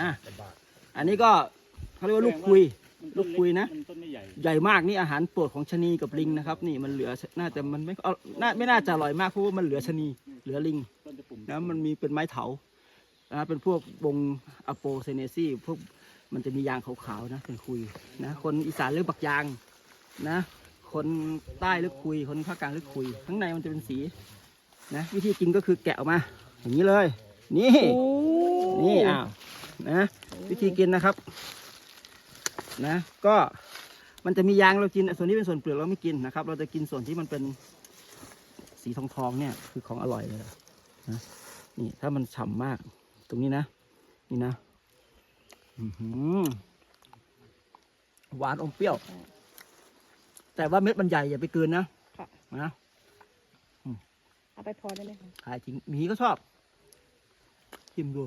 อะอันนี้ก็เขาเรียกว่าลูกคุย ลูกคุยนะมันต้นไม่ใหญ่ใหญ่มากนี่อาหารโปรดของชะนีกับลิงนะครับ นี่มันเหลือน่าจะมันไม่เอาน่าไม่น่าจะอร่อยมากเพราะว่ามันเหลือชะนีเหลือลิงต้นจะปุ่มนะมันมีเป็นไม้เถานะเป็นพวกวงอโปเซเนซี่พวกมันจะมียางขาวๆนะเป็นคุยนะคนอีสานเรียกบักยางนะ คนใต้เรียกคุย คนภาคกลางเรียกคุย ข้างในมันจะเป็นสีนะวิธีกินก็คือแกะออกมา อย่างนี้เลย นี่โอ้นี่อ้าว นะ วิธีกินนะครับ นะ ก็มันจะมียางเรากินส่วนที่เป็นส่วนเปลือกเราไม่กินนะครับ เราจะกินส่วนที่มันเป็นสีทองทองๆเนี่ย คือของอร่อยเลยนะนี่ถ้ามันฉ่ำมาก ตรงนี้นะ นี่นะอื้อหือหวานอมเปรี้ยว แต่ว่าเม็ดมันใหญ่อย่าไปเกินนะค่ะนะเอาไปพอได้ไหมคะขายจริงหมีก็ชอบชิมดู